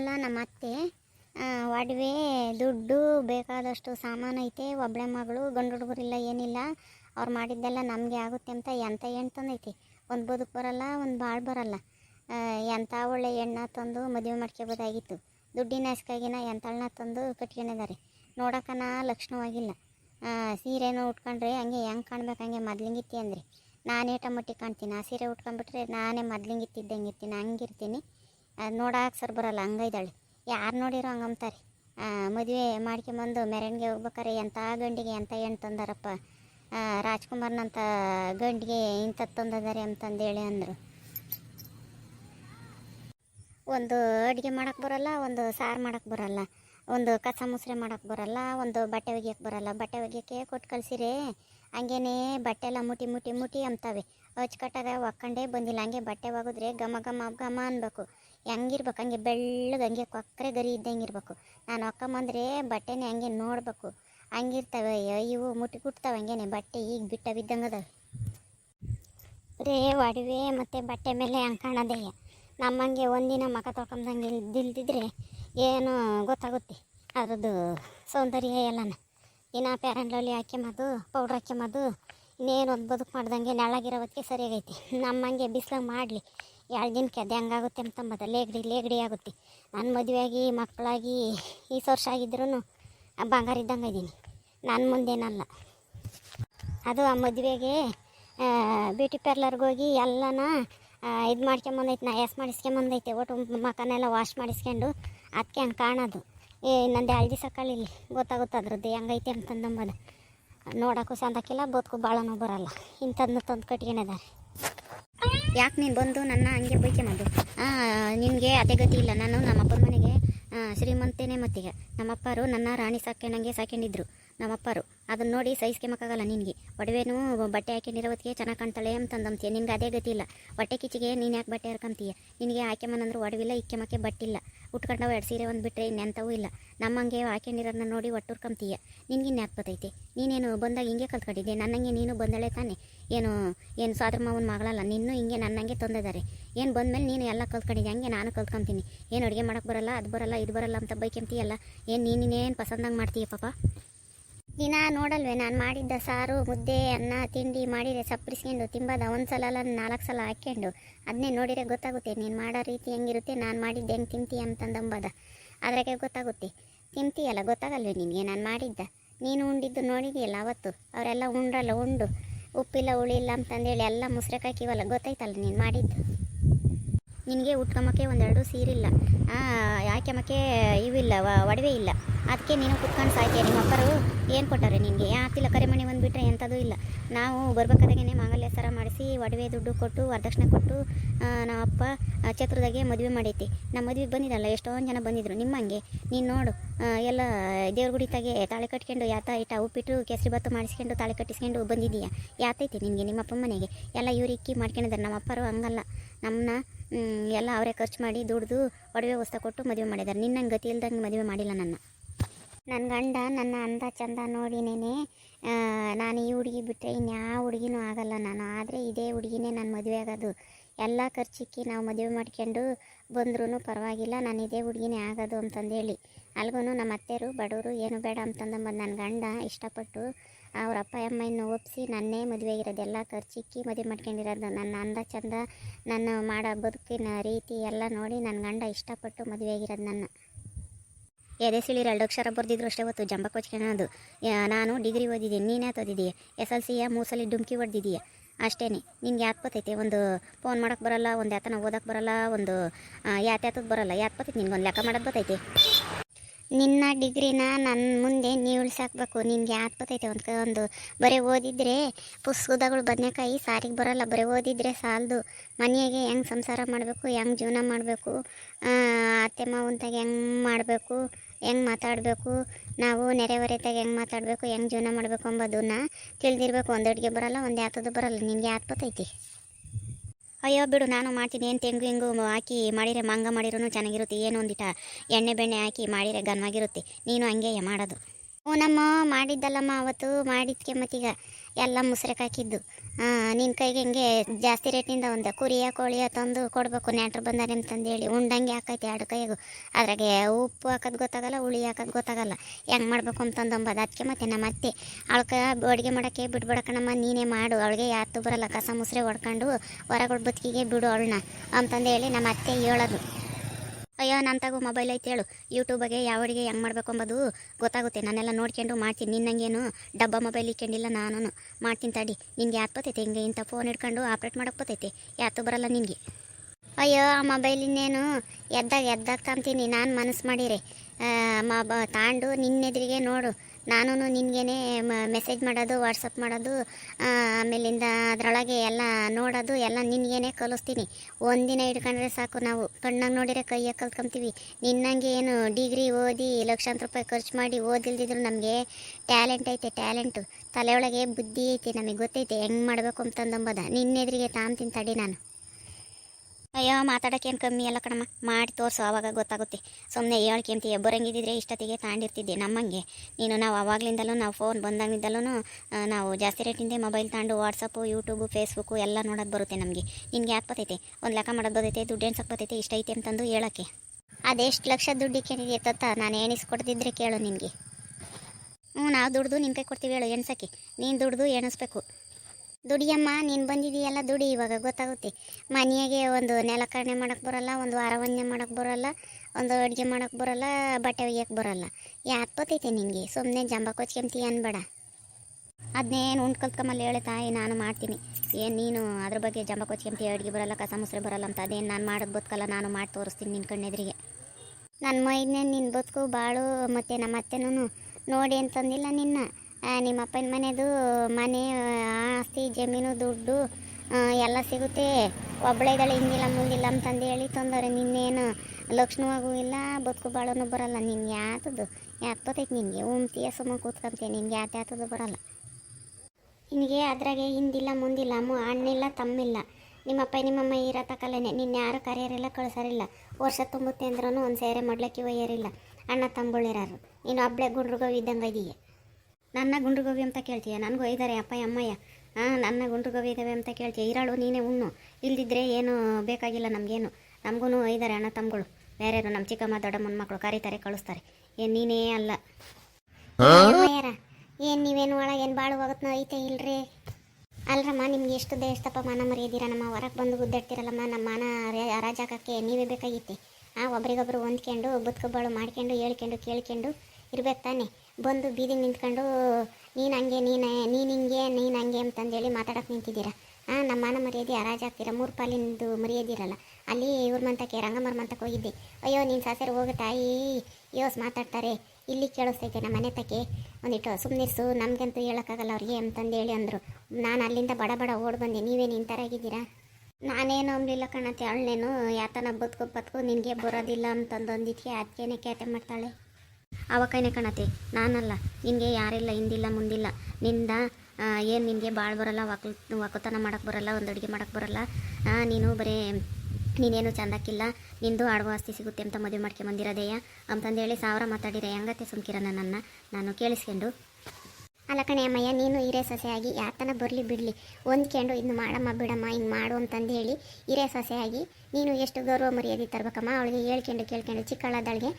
ಅಲ್ಲ, ನಮ್ಮ ಅತ್ತೆ. ಒಡವೆ, ದುಡ್ಡು ಬೇಕಾದಷ್ಟು ಸಾಮಾನು ಐತೆ ಒಬ್ಬಳೆ ಮಗಳು, ಗಂಡು ಹುಡುಗರಿಲ್ಲ ಏನಿಲ್ಲ. ಅವ್ರು ಮಾಡಿದ್ದೆಲ್ಲ ನಮಗೆ ಆಗುತ್ತೆ ಅಂತ ಎಂಥ ಹೆಣ್ಣು ತಂದೈತಿ? ಒಂದು ಬದುಕು ಬರಲ್ಲ, ಒಂದು ಬಾಳು ಬರಲ್ಲ. ಎಂಥ ಒಳ್ಳೆ ಹೆಣ್ಣ ತಂದು ಮದುವೆ ಮಾಡ್ಕೋಬೋದಾಗಿತ್ತು. ದುಡ್ಡಿನ ಆಸ್ಕಾಗಿನ ಎಂಥಳನ್ನ ತಂದು ಕಟ್ಕೊಂಡಿದ್ದಾರೆ. ನೋಡೋಕನ ಲಕ್ಷಣವಾಗಿಲ್ಲ. ಸೀರೆನೂ ಉಟ್ಕೊಂಡ್ರೆ ಹಂಗೆ ಹೆಂಗೆ ಕಾಣ್ಬೇಕು, ಹಂಗೆ ಮೊದ್ಲಿಂಗಿತ್ತಿ ಅಂದರೆ. ನಾನೇ ಟಮಟಿ ಕಾಣ್ತೀನಿ. ಆ ಸೀರೆ ಉಟ್ಕೊಂಡ್ಬಿಟ್ರೆ ನಾನೇ ಮೊದ್ಲಿಂಗಿತ್ತಿದ್ದಂಗೆ ಇರ್ತೀನಿ ಹಂಗಿರ್ತೀನಿ. ಅದು ಸರ್ ಬರಲ್ಲ, ಹಂಗೈದಾಳೆ. ಯಾರು ನೋಡಿರೋ ಹಂಗಂತಾರೆ ಮದುವೆ ಮಾಡ್ಕೊಂಬಂದು ಮೆರವಣಿಗೆ ಹೋಗ್ಬೇಕಾರೆ ಎಂಥ ಗಂಡಿಗೆ ಎಂಥ ಹೆಣ್ಣು ತಂದಾರಪ್ಪ. ರಾಜ್ಕುಮಾರ್ನಂಥ ಗಂಡಿಗೆ ಇಂಥದ್ದು ತಂದಿದ್ದಾರೆ ಅಂತಂದೇಳಿ ಅಂದರು. ಒಂದು ಅಡುಗೆ ಮಾಡೋಕ್ಕೆ ಬರೋಲ್ಲ, ಒಂದು ಸಾರು ಮಾಡೋಕ್ಕೆ ಬರಲ್ಲ, ಒಂದು ಕಸ ಮುಸ್ರೆ ಮಾಡೋಕ್ಕೆ ಬರಲ್ಲ, ಒಂದು ಬಟ್ಟೆ ಒಗ್ಯಕ್ಕೆ ಬರಲ್ಲ. ಬಟ್ಟೆ ಒಗ್ಯಕ್ಕೆ ಕೊಟ್ಟು ಕಳಿಸಿರಿ, ಹಂಗೇನೆ ಬಟ್ಟೆ ಎಲ್ಲ ಮುಟಿ ಮುಟಿ ಮುಟಿ ಅಂತವೆ ಅಚ್ಚುಕಟ್ಟಾಗ ಒಕ್ಕಂಡೇ ಬಂದಿಲ್ಲ. ಹಂಗೆ ಬಟ್ಟೆ ಒಗೆದ್ರೆ ಘಮ ಘಮ ಘಮ ಅನ್ಬೇಕು. ಹೆಂಗಿರ್ಬೇಕು? ಹಂಗೆ ಬೆಳ್ಳಗೆ ಹಂಗೆ ಕೊಕ್ಕರೆ ಗರಿ ಇದ್ದಂಗೆ ಇರಬೇಕು. ನಾನು ಒಕ್ಕಮ್ಮಂದ್ರೆ ಬಟ್ಟೆನೇ ಹಂಗೆ ನೋಡಬೇಕು. ಹಂಗಿರ್ತವೆ. ಇವು ಮುಟ್ಟಿ ಹಂಗೇನೆ. ಬಟ್ಟೆ ಈಗ ಬಿಟ್ಟ ಬಿದ್ದಂಗೆ ರೇ ಒಡವೆ ಮತ್ತು ಬಟ್ಟೆ ಮೇಲೆ ಹಂಗೆ ಕಾಣೋದೇ ನಮ್ಮಂಗೆ ಒಂದಿನ ಮಕ ತೊಳ್ಕೊಂಬಂಗೆ ಇಲ್ದಿಲ್ದಿದ್ರೆ ಏನು ಗೊತ್ತಾಗುತ್ತೆ. ಅದ್ರದ್ದು ಸೌಂದರ್ಯ ಎಲ್ಲನ. ಇನ್ನು ಪ್ಯಾರಂಡ್ಲಲ್ಲಿ ಹಾಕ್ಯಂಬದು ಪೌಡ್ರ್ ಹಾಕ್ಯಂಬದು ಇನ್ನೇನು ಒಂದು ಬದುಕು ಮಾಡ್ದಂಗೆ ನೆಳಗಿರೋದಕ್ಕೆ ಸರಿಯಾಗೈತಿ. ನಮ್ಮಂಗೆ ಬಿಸ್ಲಾಗ ಮಾಡಲಿ. ಎರಡು ದಿನಕ್ಕೆ ಅದು ಅಂತ ಮತ್ತೆ ಲೇಗಡಿ ಲೇಗಡಿ ಆಗುತ್ತೆ. ನನ್ನ ಮದುವೆಯಾಗಿ, ಮಕ್ಕಳಾಗಿ, ಈ ವರ್ಷ ಆಗಿದ್ರೂ ಬಂಗಾರ ಇದ್ದಂಗೆ ಇದ್ದೀನಿ. ನನ್ನ ಮುಂದೇನಲ್ಲ. ಅದು ಆ ಮದುವೆಗೆ ಬ್ಯೂಟಿ ಪಾರ್ಲರ್ಗೆ ಹೋಗಿ ಎಲ್ಲನ ಇದು ಮಾಡ್ಕೊಂಬಂದೈತೆ, ನಾ ಎಸ್ ಮಾಡಿಸ್ಕೊಂಬಂದೈತೆ. ಒಟ್ಟು ಮಕ್ಕನೆಲ್ಲ ವಾಶ್ ಮಾಡಿಸ್ಕೊಂಡು ಅದಕ್ಕೆ ಹಂಗೆ ಕಾಣೋದು. ಏ ನಂದು ದಿವಸ ಕಳಿಲಿ. ಗೊತ್ತಾಗುತ್ತೆ ಅದ್ರದ್ದು ಹೆಂಗೈತೆ ಅಂತಂದಂಬದು ನೋಡೋಕ್ಕೂ ಸಂದಕ್ಕಿಲ್ಲ ಬದುಕು ಭಾಳನೂ ಬರಲ್ಲ. ಇಂಥದ್ನ ತಂದು ಕಟ್ಕೊಂಡಿದ್ದಾರೆ ಯಾಕೆ ನೀನು ಬಂದು ನನ್ನ ಹಂಗೆ ಬೈಕೆಮದು ನಿನಗೆ ಅದೇ ಗತಿ ಇಲ್ಲ. ನಾನು ನಮ್ಮಪ್ಪನ ಮನೆಗೆ ಆ, ಶ್ರೀಮಂತೇನೆ ಮತ್ತೀಗ. ನಮ್ಮಪ್ಪರು ನನ್ನ ರಾಣಿ ಸಾಕ್ಯಣಂಗೆ ಸಾಕೊಂಡಿದ್ರು ನಮ್ಮಪ್ಪರು. ಅದನ್ನ ನೋಡಿ ಸಹಿಸ್ಕೊಂಬಕ್ಕಾಗಲ್ಲ ನಿನಗೆ. ಒಡವೆನೂ ಬಟ್ಟೆ ಹಾಕೊಂಡಿರೋದಕ್ಕೆ ಚೆನ್ನಾಗಿ ಕಾಣ್ತಾಳೆ ಅಂತಂದಂತೀಯ ನಿನಗೆ ಅದೇ ಗತಿ ಇಲ್ಲ. ಬಟ್ಟೆ ಕಿಚಿಗೆ ನೀನು ಯಾಕೆ ಬಟ್ಟೆ ಹರ್ಕೊಂತೀಯ? ನಿನಗೆ ಹಾಕ್ಯಮ್ಮನಂದ್ರೆ ಒಡವಿಲ್ಲ ಇಕ್ಕೆಮಕ್ಕೆ ಬಟ್ಟಿಲ್ಲ. ಉಟ್ಕೊಂಡವು ಎರಡು ಸೀರೆ ಒಂದು ಬಿಟ್ಟರೆ ಇನ್ನೆಂಥವೂ ಇಲ್ಲ. ನಮ್ಮಂಗೆ ಹಾಕೊಂಡಿರೋದನ್ನ ನೋಡಿ ಒಟ್ಟು ನಿನಗೆ ನಿನ್ಗಿನ್ನ ಬತ್ತೈತೆ ನೀನೇನು ಬಂದಾಗ ಹಿಂಗೆ ಕಲ್ತ್ಕೊಂಡಿದ್ದೆ? ನನ್ನಂಗೆ ನೀನು ಬಂದಳೆ ತಾನೆ. ಏನು ಏನು ಸ್ವಾದ್ರ ಮಾವನ ಮಗಳಲ್ಲ. ನಿನ್ನೂ ಹಿಂಗೆ ನನ್ನಂಗೆ ತಂದಿದ್ದಾರೆ ಏನು ಬಂದಮೇಲೆ ನೀನು ಎಲ್ಲ ಕಲ್ತ್ಕೊಂಡಿದ್ದೆ ಹಂಗೆ ನಾನು ಕಲ್ತ್ಕೊಂತೀನಿ. ಏನು ಅಡುಗೆ ಮಾಡೋಕ್ಕೆ ಬರಲ್ಲ, ಅದು ಬರಲ್ಲ, ಇದು ಬರಲ್ಲ ಅಂತ ಬೈಕೆಂತೀಯಲ್ಲ? ಏನು ನೀನೇನು ಪಸಂದಂಗೆ ಮಾಡ್ತೀಯ ಪಾಪ? ದಿನ ನೋಡಲ್ವೇ, ನಾನು ಮಾಡಿದ್ದ ಸಾರು, ಮುದ್ದೆ, ಅನ್ನ, ತಿಂಡಿ ಮಾಡಿದ್ರೆ ಸಪ್ಪರಿಸ್ಕೊಂಡು ತಿಂಬದ ಒಂದು ಸಲ ಅಲ್ಲ, ನಾಲ್ಕು ಸಲ ಹಾಕ್ಕೊಂಡು ಅದನ್ನೇ ನೋಡಿದರೆ ಗೊತ್ತಾಗುತ್ತೆ, ನೀನು ಮಾಡೋ ರೀತಿ ಹೆಂಗಿರುತ್ತೆ, ನಾನು ಮಾಡಿದ್ದೆ ಹೆಂಗೆ ತಿಂತೀಯ ಅಂತಂದಂಬದ ಅದ್ರಾಗೆ ಗೊತ್ತಾಗುತ್ತೆ. ತಿಂತೀಯಲ್ಲ, ಗೊತ್ತಾಗಲ್ವೇ ನಿನಗೆ, ನಾನು ಮಾಡಿದ್ದ. ನೀನು ಉಂಡಿದ್ದು ನೋಡಿದೆಯಲ್ಲ ಅವತ್ತು, ಅವರೆಲ್ಲ ಉಂಡ್ರಲ್ಲ, ಉಂಡು. ಉಪ್ಪಿಲ್ಲ ಉಳಿಲ್ಲ ಅಂತಂದೇಳಿ ಎಲ್ಲ ಮುಸ್ರೆ ಹಾಕಿವಲ್ಲ ಗೊತ್ತಾಯ್ತಲ್ಲ ನೀನು ಮಾಡಿದ್ದು? ನಿನಗೆ ಉಟ್ಕೊಂಬಕ್ಕೆ ಒಂದೆರಡು ಸೀರಿಲ್ಲ. ಯಾಕೆಮಕ್ಕೆ ಇವಿಲ್ಲ ಒಡವೆ ಇಲ್ಲ. ಅದಕ್ಕೆ ನೀನು ಕುತ್ಕೊಂಡು ಸಾಯ್ತೀಯ? ನಿಮ್ಮ ಅಪ್ಪರು ಏನು ಕೊಟ್ಟಾರೆ ನಿನಗೆ? ಯಾತಿಲ್ಲ ಕರೆಮಣಿ ಬಂದುಬಿಟ್ರೆ ಎಂಥದ್ದು ಇಲ್ಲ. ನಾವು ಬರ್ಬೇಕಾದಾಗೇನೆ ಮಾಂಗಲ್ಯ ಸರ ಮಾಡಿಸಿ, ಒಡವೆ ದುಡ್ಡು ಕೊಟ್ಟು, ವರದಕ್ಷಿಣೆ ಕೊಟ್ಟು ನಮ್ಮ ಅಪ್ಪ ಛತ್ರದಾಗೆ ಮದುವೆ ಮಾಡೈತಿ. ನಮ್ಮ ಮದುವೆಗೆ ಬಂದಿರಲ್ಲ, ಎಷ್ಟೊಂದು ಜನ ಬಂದಿದ್ರು. ನಿಮ್ಮಂಗೆ? ನೀನು ನೋಡು ಎಲ್ಲ ದೇವ್ರ ಗುಡಿತಾಗೆ ತಾಳೆ ಕಟ್ಕೊಂಡು, ಯಾತ ಇಟ್ಟ ಉಪ್ಪಿಟ್ಟು, ಕೇಸರಿ ಭತ್ತು ಮಾಡಿಸ್ಕೊಂಡು, ತಾಳೆ ಕಟ್ಟಿಸ್ಕೊಂಡು ಬಂದಿದ್ದೀಯಾ ಯಾತೈತಿ ನಿನಗೆ ನಿಮ್ಮ ಅಪ್ಪ ಮನೆಗೆ? ಎಲ್ಲ ಇವ್ರು ಇಕ್ಕಿ ಮಾಡ್ಕೊಂಡಿದ್ದಾರೆ ನಮ್ಮ ಅಪ್ಪರು ಹಂಗಲ್ಲ. ನಮ್ಮನ್ನ ಎಲ್ಲ ಅವರೇ ಖರ್ಚು ಮಾಡಿ ದುಡ್ದು ಒಡವೆ ವಸ್ತು ಕೊಟ್ಟು ಮದುವೆ ಮಾಡಿದ್ದಾರೆ ನಿನ್ನಂಗೆ ಗತಿ ಇಲ್ದಂಗೆ ಮದುವೆ ಮಾಡಿಲ್ಲ ನನ್ನ. ನನ್ನ ಗಂಡ, ನನ್ನ ಅಂದ ಚಂದ ನೋಡಿನೇನೆ ನಾನು ಈ ಹುಡುಗಿ ಬಿಟ್ಟರೆ ಇನ್ಯಾವ ಹುಡುಗಿನೂ ಆಗಲ್ಲ ನಾನು. ಆದರೆ ಇದೇ ಹುಡುಗಿನೇ ನಾನು ಮದುವೆ ಆಗೋದು. ಎಲ್ಲ ಖರ್ಚಿಕ್ಕಿ ನಾವು ಮದುವೆ ಮಾಡ್ಕೊಂಡು ಬಂದ್ರೂ ಪರವಾಗಿಲ್ಲ, ನಾನು ಇದೇ ಹುಡುಗಿನೇ ಆಗೋದು ಅಂತಂದೇಳಿ. ಅಲ್ಗೂ ನಮ್ಮ ಅತ್ತೆರು, ಬಡವರು, ಏನು ಬೇಡ ಅಂತಂದಂಬಂದು ನನ್ನ ಗಂಡ ಇಷ್ಟಪಟ್ಟು ಅವ್ರ ಅಪ್ಪ ಅಮ್ಮಯನ್ನು ಒಪ್ಪಿಸಿ ನನ್ನೇ ಮದುವೆ ಆಗಿರೋದು, ಎಲ್ಲ ಖರ್ಚಿಕ್ಕಿ ಮದುವೆ ಮಾಡ್ಕೊಂಡಿರೋದು. ನನ್ನ ಅಂದ ಚಂದ ನನ್ನ ಮಾಡೋ ಬದುಕಿನ ರೀತಿ ಎಲ್ಲ ನೋಡಿ ನನ್ನ ಗಂಡ ಇಷ್ಟಪಟ್ಟು ಮದುವೆ ಆಗಿರೋದು ನನ್ನ. ಎದೆ ಸಿಳಿ ಎರಡು ಅಕ್ಷರ ಬರೆದಿದ್ರು ಅಷ್ಟೇ ಹೊತ್ತು ಜಂಬ ಕೊಚ್ಕೊಳ್ಳೋದು ನಾನು ಡಿಗ್ರಿ ಓದಿದ್ದೀನಿ, ನೀನೇ ಓದಿದೀಯ ಎಸ್ ಎಲ್ ಸಿಯ ಮೂಸಲಿ ಡುಮ್ಕಿ ಹೊಡೆದಿದ್ದೀಯ? ಅಷ್ಟೇ ನಿನ್ಗೆ ಯಾಕೆ ಗೊತ್ತೈತೆ? ಒಂದು ಫೋನ್ ಮಾಡೋಕ್ಕೆ ಬರೋಲ್ಲ, ಒಂದು ಯಾತನ ಓದಕ್ಕೆ ಬರಲ್ಲ, ಒಂದು ಯಾತ್ಯಾತದ್ದು ಬರೋಲ್ಲ ಯಾಕೆ ಬತ್ತೈತೆ ನಿನ್ಗೊಂದು ಲೆಕ್ಕ ಮಾಡೋದು ಬತ್ತೈತೆ ನಿನ್ನ ಡಿಗ್ರಿನ ನನ್ನ ಮುಂದೆ ನೀವು ಉಳ್ಸಾಕ್ಬೇಕು. ನಿನ್ಗೆ ಯಾಕೆ ಒಂದು ಒಂದು ಬರೀ ಓದಿದ್ರೆ ಪುಸ್ತಕಗಳು ಬದನೆಕಾಯಿ ಸಾರಿಗೆ ಬರೋಲ್ಲ. ಬರೀ ಓದಿದ್ರೆ ಸಾಲದು. ಮನೆಯಾಗೆ ಹೆಂಗೆ ಸಂಸಾರ ಮಾಡಬೇಕು, ಹೆಂಗೆ ಜೀವನ ಮಾಡಬೇಕು ಅತ್ತೆ ಮಾವಂತಾಗ ಹೆಂಗೆ ಮಾಡಬೇಕು, ಹೆಂಗೆ ಮಾತಾಡಬೇಕು, ನಾವು ನೆರೆಹೊರೆತಾಗ ಹೆಂಗೆ ಮಾತಾಡಬೇಕು, ಹೆಂಗೆ ಜೀವನ ಮಾಡಬೇಕು ಅಂಬೋದನ್ನ ತಿಳಿದಿರ್ಬೇಕು. ಒಂದು ಅಡುಗೆ ಬರೋಲ್ಲ, ಒಂದು ಯಾತದು ಬರೋಲ್ಲ. ನಿನಗೆ ಯಾಕೆ ಅಯ್ಯೋ ಬಿಡು, ನಾನು ಮಾಡ್ತೀನಿ, ಏನು ತೆಂಗು ಹಿಂಗು ಹಾಕಿ ಮಾಡಿದ್ರೆ ಮಂಗ ಮಾಡಿರೂ ಚೆನ್ನಾಗಿರುತ್ತೆ, ಏನು ಒಂದಿಟ ಎಣ್ಣೆ ಬೆಣ್ಣೆ ಹಾಕಿ ಮಾಡಿದ್ರೆ ಘನವಾಗಿರುತ್ತೆ, ನೀನು ಹಂಗೆ ಮಾಡೋದು. ನಮ್ಮ ಮಾಡಿದ್ದಲ್ಲಮ್ಮ, ಅವತ್ತು ಮಾಡಿದ್ಕೆ ಮತ್ತೀಗ. ಎಲ್ಲ ಮೊಸರು ಹಾಕಿದ್ದು. ನಿನ್ನ ಕೈಗೆ ಹಿಂಗೆ ಜಾಸ್ತಿ ರೇಟಿಂದ ಒಂದು ಕುರಿಯ ಕೋಳಿಯ ತಂದು ಕೊಡಬೇಕು, ನೆಂಟ್ರು ಬಂದಾರೆ ಅಂತಂದೇಳಿ ಉಂಡಂಗೆ ಹಾಕೈತಿ ಎರಡು ಕೈಗು. ಅದ್ರಾಗೆ ಉಪ್ಪು ಹಾಕೋದು ಗೊತ್ತಾಗಲ್ಲ, ಹುಳಿ ಹಾಕೋದು ಗೊತ್ತಾಗಲ್ಲ. ಹೆಂಗೆ ಮಾಡಬೇಕು ಅಂತಂದಂಬದು ಅದಕ್ಕೆ ಮತ್ತೆ ನಮ್ಮ ಅತ್ತೆ. ಅವಳಕ್ಕೆ ಅಡುಗೆ ಮಾಡೋಕ್ಕೆ ಬಿಡ್ಬೇಡಕಣಮ್ಮ ನೀನೇ ಮಾಡು. ಅವಳಿಗೆ ಯಾತು ಬರಲ್ಲ, ಕಸ, ಮುಸ್ರೆ ಹೊಡ್ಕೊಂಡು ಹೊರಗೊಡ್ ಬದುಕಿಗೆ ಬಿಡು ಅವಳನ್ನ ಅಂತಂದೇಳಿ ನಮ್ಮ ಅತ್ತೆ ಹೇಳೋದು. ಅಯ್ಯೋ ನನ್ನ ತಗೋ ಮೊಬೈಲ್ ಐತೆ ಹೇಳು. ಯೂಟ್ಯೂಬಗೆ ಯಾವ ಅಡುಗೆ ಹೆಂಗೆ ಮಾಡ್ಬೇಕು ಅಂಬೋದು ಗೊತ್ತಾಗುತ್ತೆ. ನಾನೆಲ್ಲ ನೋಡ್ಕೊಂಡು ಮಾಡ್ತೀನಿ. ನಿನ್ನಂಗೇನು ಡಬ್ಬ ಮೊಬೈಲ್ ಇಕ್ಕೊಂಡಿಲ್ಲ ನಾನು ಮಾಡ್ತೀನಿ ತಡಿ. ನಿನಗೆ ಯಾತ್ ಬತ್ತೈತೆ ಹಿಂಗೆ ಇಂಥ ಫೋನ್ ಹಿಡ್ಕೊಂಡು ಆಪ್ರೇಟ್ ಮಾಡಕ್ಕೆ ಬತ್ತೈತೆ ಯಾತು ಬರಲ್ಲ ನಿನಗೆ. ಅಯ್ಯೋ, ಆ ಮೊಬೈಲ್ ಇನ್ನೇನು ಎದ್ದಾಗ ಎದ್ದಾಗ ತಂತೀನಿ ನಾನು ಮನಸ್ಸು ಮಾಡಿರೆ. ಬ, ತಾಂಡು ನಿನ್ನೆದ್ರಿಗೆ ನೋಡು. ನಾನು ನಿನಗೇನೆ ಮೆಸೇಜ್ ಮಾಡೋದು ವಾಟ್ಸಪ್ ಮಾಡೋದು ಆಮೇಲಿಂದ ಅದರೊಳಗೆ ಎಲ್ಲ ನೋಡೋದು, ಎಲ್ಲ ನಿನಗೇನೆ ಕಲಿಸ್ತೀನಿ. ಒಂದಿನ ಹಿಡ್ಕೊಂಡ್ರೆ ಸಾಕು ನಾವು. ಕಣ್ಣಾಗ ನೋಡಿದ್ರೆ ಕೈಯಾಗ ಕಲ್ತ್ಕೊಂತೀವಿ. ನಿನ್ನಂಗೆ ಏನು ಡಿಗ್ರಿ ಓದಿ ಲಕ್ಷಾಂತರ ರೂಪಾಯಿ ಖರ್ಚು ಮಾಡಿ ಓದಿಲ್ದಿದ್ರು ನಮಗೆ ಟ್ಯಾಲೆಂಟ್ ಐತೆ ಟ್ಯಾಲೆಂಟು ತಲೆಯೊಳಗೆ ಬುದ್ಧಿ ಐತೆ, ನಮಗೆ ಗೊತ್ತೈತೆ. ಹೆಂಗೆ ಮಾಡಬೇಕು ಅಂತಂದಂಬೋದ ನಿನ್ನೆದ್ರಿಗೆ ತಾಂತೀನಿ ತಡಿ ನಾನು. ಅಯ್ಯೋ ಮಾತಾಡೋಕ್ಕೇನು ಕಮ್ಮಿ ಅಲ್ಲ ಕಣಮ್ಮ. ಮಾಡಿ ತೋರಿಸು, ಅವಾಗ ಗೊತ್ತಾಗುತ್ತೆ. ಸುಮ್ಮನೆ ಕೆಂತಿ ಬರಂಗಿದ್ದಿದ್ರೆ ಇಷ್ಟೊತ್ತಿಗೆ ತಾಂಡಿರ್ತಿದ್ದೆ ನಮ್ಮಂಗೆ. ನೀನು ನಾವು ಅವಾಗ್ಲಿಂದಲೂ, ನಾವು ಫೋನ್ ಬಂದಾಗಿಂದಲೂ ನಾವು ಜಾಸ್ತಿ ರೇಟಿಂದ ಮೊಬೈಲ್ ತಾಂಡು ವಾಟ್ಸಪ್ಪು ಯೂಟ್ಯೂಬು ಫೇಸ್ಬುಕ್ಕು ಎಲ್ಲ ನೋಡೋದು ಬರುತ್ತೆ ನಮಗೆ. ನಿನ್ಗೆ ಯಾಕೆ ಬತೈತೆ ಒಂದು ಲೆಕ್ಕ ಮಾಡೋದು ಬರ್ತೈತೆ, ದುಡ್ಡು ಎಣ್ಸಕ್ಕೆ ಇಷ್ಟ ಐತೆ ಅಂತಂದು ಹೇಳೋಕ್ಕೆ. ಅದೆಷ್ಟು ಲಕ್ಷ ದುಡ್ಡಿಗೆ ತತ್ತ ನಾನು ಎಣಿಸ್ಕೊಡ್ದಿದ್ರೆ ಕೇಳು ನಿನಗೆ. ಹ್ಞೂ ನಾವು ದುಡ್ದು ನಿನ್ನ ಕೈ ಕೊಡ್ತೀವಿ ಹೇಳು, ಎಣ್ಸಕ್ಕೆ. ನೀನು ದುಡ್ದು ಎಣಿಸ್ಬೇಕು. ದುಡಿಯಮ್ಮ ನೀನು ಬಂದಿದೀಯಲ್ಲ ದುಡಿ, ಇವಾಗ ಗೊತ್ತಾಗುತ್ತೆ. ಮನೆಯಾಗೆ ಒಂದು ನೆಲಕರಣೆ ಮಾಡೋಕ್ಕೆ ಬರಲ್ಲ, ಒಂದು ಒಂದೇ ಮಾಡೋಕ್ಕೆ ಬರೋಲ್ಲ, ಒಂದು ಅಡುಗೆ ಮಾಡೋಕ್ಕೆ ಬರಲ್ಲ, ಬಟ್ಟೆ ಒಗ್ಯಕ್ಕೆ ಬರಲ್ಲ. ಯಾಕೆ ಗೊತ್ತೈತೆ ನಿನಗೆ? ಸುಮ್ಮನೆ ಜಂಬ ಕೊಚ್ಕೊಂತೀಯ ಅನ್ಬೇಡ. ಅದನ್ನೇನು ಉಂಟು ಕಲ್ತ್ಕೊಂಬಲ್ಲಿ ಹೇಳೆ ತಾಯಿ, ನಾನು ಮಾಡ್ತೀನಿ. ಏನು ನೀನು ಅದ್ರ ಬಗ್ಗೆ ಜಂಬ ಕೊಚ್ಕೊಂತೀಯ, ಅಡುಗೆ ಬರಲ್ಲ, ಕಸ ಮುಸ್ರೆ ಬರಲ್ಲ ಅಂತ ಅದೇನು ನಾನು ಮಾಡೋದು ಬದುಕಲ್ಲ ನಾನು ಮಾಡಿ ತೋರಿಸ್ತೀನಿ ನಿನ್ನ ಕಣ್ಣೆದ್ರಿಗೆ. ನನ್ನ ಮೈದ್ನೇ ನಿನ್ನ ಬದುಕು ಬಾಳು ಮತ್ತು ನಮ್ಮ ಅತ್ತೆನೂ ನೋಡಿ ಅಂತಂದಿಲ್ಲ ನಿನ್ನ. ನಿಮ್ಮ ಅಪ್ಪನ ಮನೆದು ಮನೆ ಆಸ್ತಿ, ಜಮೀನು, ದುಡ್ಡು ಎಲ್ಲ ಸಿಗುತ್ತೆ. ಒಬ್ಬಳೆಗಳು ಹಿಂದಿಲ್ಲ ಮುಂದಿಲ್ಲ ಅಂತಂದು ಹೇಳಿ ತೊಂದರೆ ನಿನ್ನೇನು ಲಕ್ಷಣವಾಗೂ ಇಲ್ಲ, ಬದುಕು ಬಾಳೋನು ಬರಲ್ಲ. ನಿನ್ಗೆ ಯಾತದು ಯಾಕೆ ಬರ್ತೈತೆ ನಿನಗೆ? ಉಮ್ತಿಯ ಸುಮ್ಮ ಕೂತ್ಕೊಂತೆ, ನಿನ್ಗೆ ಯಾತ ಯಾತದು ಬರಲ್ಲ. ನಿನಗೆ ಅದ್ರಾಗೆ ಹಿಂದಿಲ್ಲ, ಮುಂದಿಲ್ಲ ಅಮ್ಮ ಅಣ್ಣಿಲ್ಲ, ತಮ್ಮಿಲ್ಲ. ನಿಮ್ಮಪ್ಪ, ನಿಮ್ಮಮ್ಮ ಇರೋ ತಕಲೇನೆ ನಿನ್ನ ಯಾರು ಕರೆಯರಿಲ್ಲ, ಕಳ್ಸರಿಲ್ಲ. ವರ್ಷ ತುಂಬುತ್ತೆ ಅಂದ್ರೂ ಒಂದು ಸೇರೆ ಮಾಡ್ಲಿಕ್ಕೆ ಒಯ್ಯರಿಲ್ಲ. ಅಣ್ಣ ತಂಬುಳಿರಾರು ನೀನು ಒಬ್ಬಳೇ ಗುಂಡ್ರುಗೋವಿ ಇದ್ದಂಗೆ ಇದೀಯ. ನನ್ನ ಗುಂಡ್ರುಗೋವಿ ಅಂತ ಕೇಳ್ತೀಯ? ನನಗೂ ಒಯ್ದಾರೆ ಅಪ್ಪ ಅಮ್ಮಯ್ಯ. ಹಾಂ ನನ್ನ ಗುಂಡ್ರುಗೋವಿ ಇದ್ದಾವೆ ಅಂತ ಕೇಳ್ತೀಯ? ಇರಾಳು ನೀನೇ ಉಣ್ಣು. ಇಲ್ದಿದ್ರೆ ಏನು ಬೇಕಾಗಿಲ್ಲ ನಮಗೇನು. ನಮಗೂ ಒಯ್ದಾರೆ ಅಣ್ಣ ತಮ್ಮಗಳು ಬೇರೆಯವರು ನಮ್ಮ ಚಿಕ್ಕಮ್ಮ ದೊಡ್ಡಮ್ಮನ ಮಕ್ಕಳು ಕರೀತಾರೆ ಕಳಿಸ್ತಾರೆ. ಏನು ನೀನೇ ಅಲ್ಲ. ಏನು ನೀವೇನು ಒಳಗೆ ಏನು ಬಾಳು ಹೋಗತ್ನ ಐತೆ ಇಲ್ರಿ? ಅಲ್ರಮ್ಮ ನಿಮ್ಗೆ ಎಷ್ಟು ದೇಶದಪ್ಪ ಮಾನ ಮರೆಯದಿರ? ನಮ್ಮ ಹೊರಗೆ ಬಂದು ಗುದ್ದಾಡ್ತಿರಲ್ಲಮ್ಮ ನಮ್ಮ ಮಾನ ರಾಜಾಕಕ್ಕೆ ನೀವೇ ಬೇಕಾಗಿತ್ತೆ. ಆ ಒಬ್ರಿಗೊಬ್ರು ಹೊಂದ್ಕೊಂಡು ಬದುಕುಬಾಳು ಮಾಡ್ಕೊಂಡು ಹೇಳ್ಕೊಂಡು ಕೇಳ್ಕೊಂಡು ಇರ್ಬೇಕು ತಾನೆ. ಬಂದು ಬೀದಿ ನಿಂತ್ಕೊಂಡು, ನೀನು ಹಂಗೆ, ನೀನು ನೀನು ಹಿಂಗೆ, ನೀನು ಹಂಗೆ ಅಂತಂದೇಳಿ ಮಾತಾಡಕ್ಕೆ ನಿಂತಿದ್ದೀರಾ? ಹಾಂ ನಮ್ಮ ಮಾನ ಮರ್ಯಾದೆ ಹರಾಜಾಗ್ತೀರ ಮೂರು ಪಾಲಿಂದು ಮರ್ಯಾದಿರಲ್ಲ ಅಲ್ಲಿ ಇವ್ರ ಮಂತಕ್ಕೆ, ರಂಗಮ್ಮರ ಮಂತಕ್ಕೆ ಹೋಗಿದ್ದೆ. ಅಯ್ಯೋ, ನೀನು ಸಾಸರು ಹೋಗು ತಾಯಿ. ಯೋಸ್ ಮಾತಾಡ್ತಾರೆ. ಇಲ್ಲಿ ಕೇಳಿಸ್ತೈತೆ ನಮ್ಮ ಮನೆ ತಕ್ಕೆ. ಒಂದಿಟ್ಟು ಸುಮ್ಮನಿರ್ಸು ನಮಗಂತೂ ಹೇಳೋಕ್ಕಾಗಲ್ಲ ಅವ್ರಿಗೆ ಅಂತಂದೇಳಿ ಅಂದರು. ನಾನು ಅಲ್ಲಿಂದ ಬಡ ಬಡ ಓಡ್ ಬಂದೆ. ನೀವೇನು ನಿಂತರಾಗಿದ್ದೀರಾ ನಾನೇನು ಅಂಬಲಿಲ್ಲ ಕಣತ್ತೆ ಅಳ್ನೇನು, ಯಾತನ ಬದುಕು ಬದುಕು ನಿನಗೆ ಬರೋದಿಲ್ಲ ಅಂತಂದು ಅಂದಿದ್ಕೆ ಅದಕ್ಕೇನೆ ಕ್ಯಾತೆ ಮಾಡ್ತಾಳೆ. ಅವಕೈನೆ ಕಣತೆ. ನಾನಲ್ಲ, ನಿನಗೆ ಯಾರಿಲ್ಲ, ಹಿಂದಿಲ್ಲ, ಮುಂದಿಲ್ಲ. ನಿಂದ ಏನು ನಿನಗೆ ಭಾಳ ಬರಲ್ಲ ಒಕ್ಕಲ್ ಒಕ್ಕತನ ಮಾಡೋಕ್ಕೆ ಬರಲ್ಲ, ಒಂದು ಅಡುಗೆ ಮಾಡೋಕ್ಕೆ ಬರಲ್ಲ. ನೀನು ಬರೀ, ನೀನೇನು ಚಂದಕ್ಕಿಲ್ಲ. ನಿಂದು ಆಡುವ ಆಸ್ತಿ ಸಿಗುತ್ತೆ ಅಂತ ಮದುವೆ ಮಾಡ್ಕೊಂಬಂದಿರೋದೆಯ ಅಂತಂದೇಳಿ ಸಾವಿರ ಮಾತಾಡಿರ ಹೆಂಗತ್ತೆ ಸುಮ್ಕಿರ ನನ್ನನ್ನು ನಾನು ಕೇಳಿಸ್ಕೊಂಡು. ಅಲ್ಲ ಕಣೆ ಅಮ್ಮಯ್ಯ, ನೀನು ಹಿರೇ ಸೊಸೆಯಾಗಿ ಯಾತನ ಬರಲಿ ಬಿಡಲಿ. ಹೊಂದ್ಕೊಂಡು ಇನ್ನು ಮಾಡಮ್ಮ ಬಿಡಮ್ಮ, ಹಿಂಗೆ ಮಾಡು ಅಂತಂದು ಹೇಳಿ ಹಿರೇ ಸೊಸೆಯಾಗಿ, ನೀನು ಎಷ್ಟು ಗೌರವ ಮರ್ಯಾದೆ ತರಬೇಕಮ್ಮ? ಅವಳಿಗೆ ಹೇಳ್ಕೊಂಡು, ಕೇಳ್ಕೊಂಡು ಚಿಕ್ಕಳದಳಿಗೆ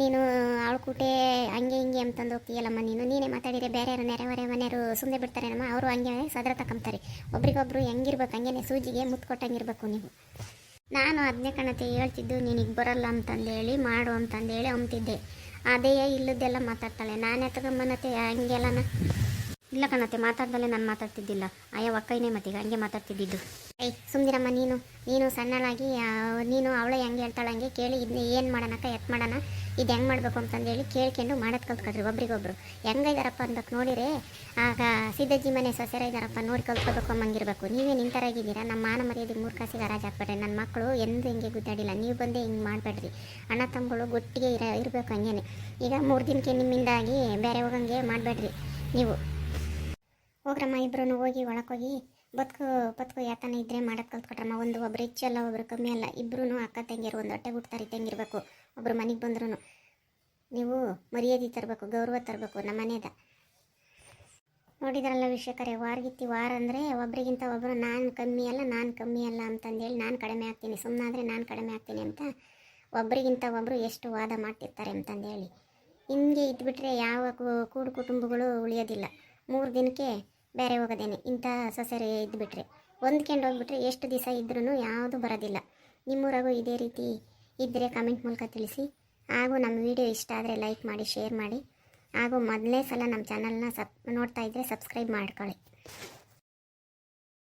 ನೀನು ಅವಳ ಕೂಟೆ ಹಂಗೆ ಹಿಂಗೆ ಅಂತಂದು ಹೋಗ್ತೀಯಲ್ಲಮ್ಮ ನೀನು. ನೀನೇ ಮಾತಾಡಿದ್ರೆ ಬೇರೆ ಯಾರು ನೆರೆಹೊರೆ ಮನೆಯವರು ಸುಮ್ಮನೆ ಬಿಡ್ತಾರೇನಮ್ಮ? ಅವರು ಹಂಗೆ ಸದರ ತಕೊಂತಾರೆ ಒಬ್ರಿಗೊಬ್ರು ಹೆಂಗಿರ್ಬೇಕು, ಹಂಗೇನೆ ಸೂಜಿಗೆ ಮುತ್ತು ಕೊಟ್ಟಂಗಿರ್ಬೇಕು ನೀವು. ನಾನು ಅದನ್ನೇ ಕಣತೆ ಹೇಳ್ತಿದ್ದು, ನಿನಗೆ ಬರಲ್ಲ ಅಂತಂದೇಳಿ, ಮಾಡು ಅಂತಂದೇಳಿ ಅಂತಿದ್ದೆ ಅದೇ ಇಲ್ಲದೆಲ್ಲ ಮಾತಾಡ್ತಾಳೆ. ನಾನೇ ತಗೊಂಬನತ್ತೆ ಹಂಗೆಲ್ಲನ. ಇಲ್ಲ ಕಣತೆ, ಮಾತಾಡ್ದಲ್ಲೇ ನಾನು ಮಾತಾಡ್ತಿದ್ದಿಲ್ಲ. ಅಯ್ಯ ಒಕ್ಕೈನೇ ಮತ್ತೀಗ, ಹಂಗೆ ಮಾತಾಡ್ತಿದ್ದಿದ್ದು. ಏಯ್ ಸುಮ್ದಿರಮ್ಮ ನೀನು. ನೀನು ಸಣ್ಣನಾಗಿ ನೀನು ಅವಳೇ ಹೆಂಗೆ ಹೇಳ್ತಾಳೆ ಹಂಗೆ ಕೇಳಿ ಇದನ್ನ ಏನು ಮಾಡೋಣಕ್ಕ ಎತ್ ಮಾಡೋಣ ಇದು ಹೆಂಗೆ ಮಾಡಬೇಕು ಅಂತಂದೇಳಿ ಕೇಳ್ಕೊಂಡು ಮಾಡೋದು ಕಲ್ತ್ಕೊಳ್ರಿ ಒಬ್ರಿಗೊಬ್ರು. ಹೆಂಗಿದಾರಪ್ಪ ಅಂತ ನೋಡಿರಿ, ಆಗ ಸಿದ್ದಜ್ಜಿ ಮನೆ ಸೊಸೆರ ಇದ್ದಾರಪ್ಪ ನೋಡಿ ಕಲ್ತ್ಕೋಬೇಕು ಅಮ್ಮಂಗಿರಬೇಕು ನೀವೇ ನಿಂತರಾಗಿದ್ದೀರಾ? ನಮ್ಮ ಮಾನ ಮರ್ಯಾದೆ ಮೂರು ಕಾಸಿಗೆ ಹರಾಜ್ ಹಾಕ್ಬೇಡ್ರಿ ನನ್ನ ಮಕ್ಕಳು ಎಂದು ಹಿಂಗೆ ಗುದ್ದಾಡಿಲ್ಲ. ನೀವು ಬಂದೇ ಹಿಂಗೆ ಮಾಡಬೇಡ್ರಿ. ಅಣ್ಣ ತಮ್ಮಗಳು ಗೊಟ್ಟಿಗೆ ಇರ, ಇರಬೇಕು ಹಂಗೇನೆ. ಈಗ ಮೂರು ದಿನಕ್ಕೆ ನಿಮ್ಮಿಂದಾಗಿ ಬೇರೆ ಹೋಗಂಗೆ ಮಾಡಬೇಡ್ರಿ ನೀವು. ಹೋಗ್ರಮ್ಮ ಇಬ್ಬರೂ ಹೋಗಿ ಒಳಕೋಗಿ ಬದುಕು ಬದುಕು ಯಾತನ ಇದ್ರೆ ಮಾಡೋದು ಕಲ್ತ್ಕೊಟ್ರಮ್ಮ. ಒಂದು ಒಬ್ರು ಹೆಚ್ಚು ಅಲ್ಲ, ಒಬ್ರು ಕಮ್ಮಿ ಅಲ್ಲ. ಇಬ್ಬರೂ ಅಕ್ಕ ತಂಗಿಯರು ಒಂದು ಹೊಟ್ಟೆ ಗುಟ್ತಾರೆ ತಂಗಿರ್ಬೇಕು ಒಬ್ರು ಮನೆಗೆ ಬಂದ್ರು ನೀವು ಮರ್ಯಾದೆ ತರಬೇಕು, ಗೌರವ ತರಬೇಕು ನಮ್ಮ ಮನೆಯದ ನೋಡಿದ್ರಲ್ಲ ವೀಕ್ಷಕರೇ ವಾರಗಿತ್ತಿ ವಾರ ಅಂದರೆ ಒಬ್ರಿಗಿಂತ ಒಬ್ಬರು ನಾನು ಕಮ್ಮಿ ಅಲ್ಲ, ನಾನು ಕಮ್ಮಿ ಅಲ್ಲ ಅಂತಂದೇಳಿ ನಾನು ಕಡಿಮೆ ಆಗ್ತೀನಿ ಸುಮ್ಮನಾದರೆ ನಾನು ಕಡಿಮೆ ಆಗ್ತೀನಿ ಅಂತ ಒಬ್ರಿಗಿಂತ ಒಬ್ಬರು ಎಷ್ಟು ವಾದ ಮಾಡ್ತಿರ್ತಾರೆ ಅಂತಂದೇಳಿ. ಹಿಂಗೆ ಇದ್ಬಿಟ್ರೆ ಯಾವ ಕೂಡು ಕುಟುಂಬಗಳು ಉಳಿಯೋದಿಲ್ಲ. ಮೂರು ದಿನಕ್ಕೆ ಬೇರೆ ಹೋಗೋದೇನೆ, ಇಂಥ ಸೊಸೆರೆ ಇದ್ಬಿಟ್ರೆ. ಹೊಂದ್ಕೊಂಡು ಹೋಗ್ಬಿಟ್ರೆ ಎಷ್ಟು ದಿವಸ ಇದ್ರೂ ಯಾವುದು ಬರೋದಿಲ್ಲ. ನಿಮ್ಮೂರಾಗೂ ಇದೇ ರೀತಿ ಇದ್ದರೆ ಕಮೆಂಟ್ ಮೂಲಕ ತಿಳಿಸಿ. ಹಾಗೂ ನಮ್ಮ ವಿಡಿಯೋ ಇಷ್ಟ ಆದರೆ ಲೈಕ್ ಮಾಡಿ ಶೇರ್ ಮಾಡಿ. ಹಾಗೂ ಮೊದಲನೇ ಸಲ ನಮ್ಮ ಚಾನಲ್ನ ಸಬ್ ನೋಡ್ತಾ ಇದ್ದರೆ ಸಬ್ಸ್ಕ್ರೈಬ್ ಮಾಡ್ಕೊಳ್ಳಿ.